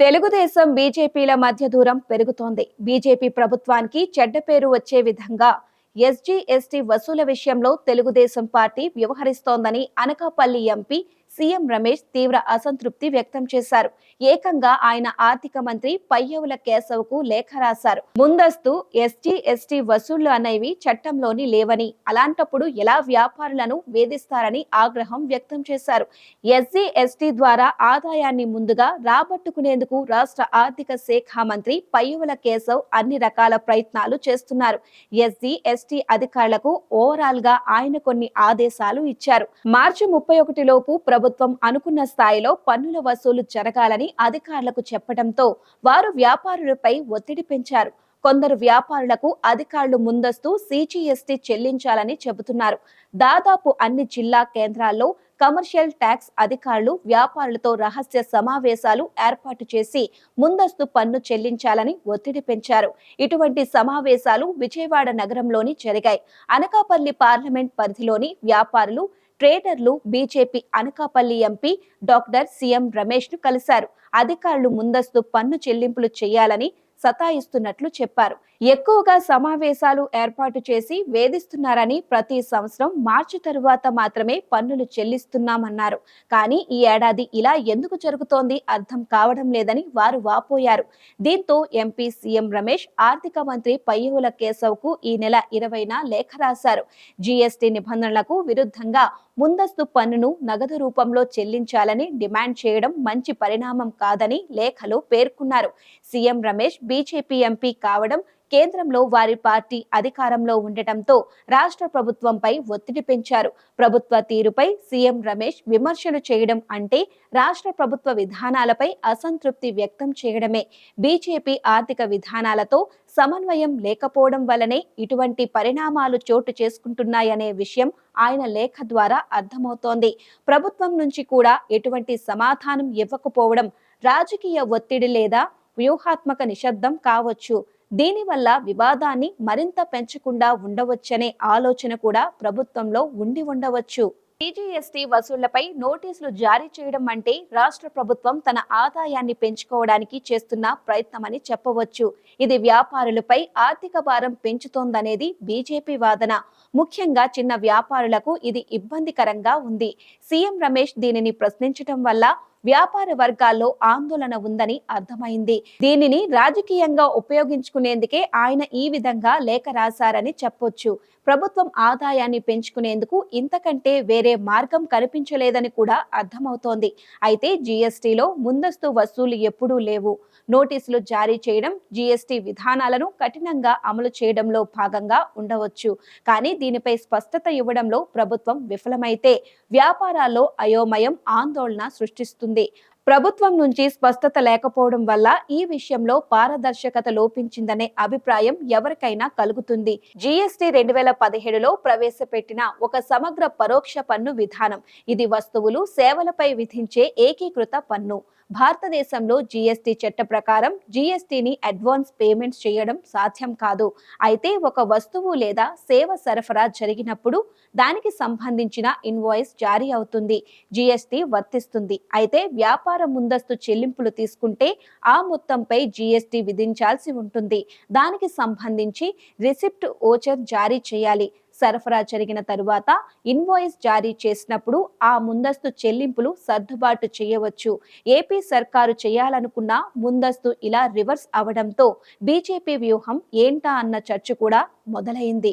తెలుగుదేశం బీజేపీల మధ్య దూరం పెరుగుతోంది. బీజేపీ ప్రభుత్వానికి చెడ్డ పేరు వచ్చే విధంగా ఎస్జీ ఎస్టీ వసూల విషయంలో తెలుగుదేశం పార్టీ వ్యవహరిస్తోందని అనకాపల్లి ఎంపీ సీఎం రమేష్ తీవ్ర అసంతృప్తి వ్యక్తం చేశారు. ఏకంగా ఆయన ఆర్థిక మంత్రి పయ్యవుల కేశవ్కు లేఖ రాశారు. ముందస్తు ఎస్జీ ఎస్టీ వసూళ్ళు అనేవి చట్టంలోని లేవని అలాంటప్పుడు ఎలా వ్యాపారులను వేధిస్తారని ఆగ్రహం వ్యక్తం చేశారు. ఎస్జీ ఎస్టీ ద్వారా ఆదాయాన్ని ముందుగా రాబట్టుకునేందుకు రాష్ట్ర ఆర్థిక శాఖ మంత్రి పయ్యవుల కేశవ్ అన్ని రకాల ప్రయత్నాలు చేస్తున్నారు. ఎస్జీ ఎస్టీ అధికారులకు ఓవరాల్గా ఆయన కొన్ని ఆదేశాలు ఇచ్చారు. మార్చి ముప్పై ఒకటి లోపు ప్రభుత్వం అనుకున్న స్థాయిలో పన్నుల వసూలు జరగాలని అధికారులకు చెప్పడంతో వారు వ్యాపారులపై ఒత్తిడి పెంచారు. కొందరు వ్యాపారులకు అధికారులు ముందస్తు సిజిఎస్టీ చెల్లించాలని చెబుతున్నారు. దాదాపు అన్ని జిల్లా కేంద్రాల్లో కమర్షియల్ ట్యాక్స్ అధికారులు వ్యాపారులతో రహస్య సమావేశాలు ఏర్పాటు చేసి ముందస్తు పన్ను చెల్లించాలని ఒత్తిడి పెంచారు. ఇటువంటి సమావేశాలు విజయవాడ నగరంలోని జరిగాయి. అనకాపల్లి పార్లమెంట్ పరిధిలోని వ్యాపారులు ట్రేడర్లు BJP Anakapalli MP doctor CM రమేష్ను కలిశారు. అధికారులు ముందస్తు పన్ను చెల్లింపులు చేయాలని సతాయిస్తున్నట్లు చెప్పారు. ఎక్కువగా సమావేశాలు ఏర్పాటు చేసి వేధిస్తున్నారని ప్రతి సంవత్సరం మార్చి తరువాత మాత్రమే పన్నులు చెల్లిస్తున్నామన్నారు. కానీ ఈ ఏడాది ఇలా ఎందుకు జరుగుతోంది అర్థం కావడం లేదని వారు వాపోయారు. దీంతో ఎంపీ సీఎం రమేష్ ఆర్థిక మంత్రి పయ్యవుల కేశవ్కు ఈ నెల ఇరవైన లేఖ రాశారు. జీఎస్టీ నిబంధనలకు విరుద్ధంగా ముందస్తు పన్నును నగదు రూపంలో చెల్లించాలని డిమాండ్ చేయడం మంచి పరిణామం కాదని లేఖలో పేర్కొన్నారు. సీఎం రమేష్ బీజేపీ ఎంపీ కావడం కేంద్రంలో వారి పార్టీ అధికారంలో ఉండటంతో రాష్ట్ర ప్రభుత్వంపై ఒత్తిడి పెంచారు. ప్రభుత్వ తీరుపై సీఎం రమేష్ విమర్శలు చేయడం అంటే రాష్ట్ర ప్రభుత్వ విధానాలపై అసంతృప్తి వ్యక్తం చేయడమే. బీజేపీ ఆర్థిక విధానాలతో సమన్వయం లేకపోవడం వల్లనే ఇటువంటి పరిణామాలు చోటు చేసుకుంటున్నాయనే విషయం ఆయన లేఖ ద్వారా అర్థమవుతోంది. ప్రభుత్వం నుంచి కూడా ఎటువంటి సమాధానం ఇవ్వకపోవడం రాజకీయ ఒత్తిడి లేదా వ్యూహాత్మక నిశ్శబ్దం కావచ్చు. దీనివల్ల వివాదాన్ని మరింత పెంచకుండా ఉండవచ్చనే ఆలోచన కూడా ప్రభుత్వంలో ఉండి ఉండవచ్చు. టీజీఎస్టీ వసూళ్ళపై నోటీసులు జారీ చేయడం అంటే రాష్ట్ర ప్రభుత్వం తన ఆదాయాన్ని పెంచుకోవడానికి చేస్తున్న ప్రయత్నమని చెప్పవచ్చు. ఇది వ్యాపారులపై ఆర్థిక భారం పెంచుతోందనేది బీజేపీ వాదన. ముఖ్యంగా చిన్న వ్యాపారులకు ఇది ఇబ్బందికరంగా ఉంది. సీఎం రమేష్ దీనిని ప్రశ్నించడం వల్ల వ్యాపార వర్గాల్లో ఆందోళన ఉందని అర్థమైంది. దీనిని రాజకీయంగా ఉపయోగించుకునేందుకే ఆయన ఈ విధంగా లేఖ రాశారని చెప్పొచ్చు. ప్రభుత్వం ఆదాయాన్ని పెంచుకునేందుకు ఇంతకంటే వేరే మార్గం కనిపించలేదని కూడా అర్థమవుతోంది. అయితే జీఎస్టీలో ముందస్తు వసూలు ఎప్పుడూ లేవు. నోటీసులు జారీ చేయడం జీఎస్టీ విధానాలను కఠినంగా అమలు చేయడంలో భాగంగా ఉండవచ్చు. కానీ దీనిపై స్పష్టత ఇవ్వడంలో ప్రభుత్వం విఫలమైతే వ్యాపారాల్లో అయోమయం ఆందోళన సృష్టిస్తుంది. అవుతుంది ప్రభుత్వం నుంచి స్పష్టత లేకపోవడం వల్ల ఈ విషయంలో పారదర్శకత లోపించిందనే అభిప్రాయం ఎవరికైనా కలుగుతుంది. జీఎస్టీ రెండు వేల పదిహేడులో ప్రవేశపెట్టిన ఒక సమగ్ర పరోక్ష పన్ను విధానం. ఇది వస్తువులు సేవలపై విధించే ఏకీకృత పన్ను. భారతదేశంలో జీఎస్టీ చట్ట ప్రకారం జీఎస్టీని అడ్వాన్స్ పేమెంట్స్ చేయడం సాధ్యం కాదు. అయితే ఒక వస్తువు లేదా సేవ సరఫరా జరిగినప్పుడు దానికి సంబంధించిన ఇన్వాయిస్ జారీ అవుతుంది. జీఎస్టీ వర్తిస్తుంది. అయితే వ్యాపార వ్యాపార ముందస్తు చెల్లింపులు తీసుకుంటే ఆ మొత్తంపై జీఎస్టీ విధించాల్సి ఉంటుంది. దానికి సంబంధించి రిసిప్ట్ ఓచర్ జారీ చేయాలి. సరఫరా జరిగిన తరువాత ఇన్వాయిస్ జారీ చేసినప్పుడు ఆ ముందస్తు చెల్లింపులు సర్దుబాటు చేయవచ్చు. ఏపీ సర్కారు చేయాలనుకున్న ముందస్తు ఇలా రివర్స్ అవడంతో బీజేపీ వ్యూహం ఏంటా అన్న చర్చ కూడా మొదలైంది.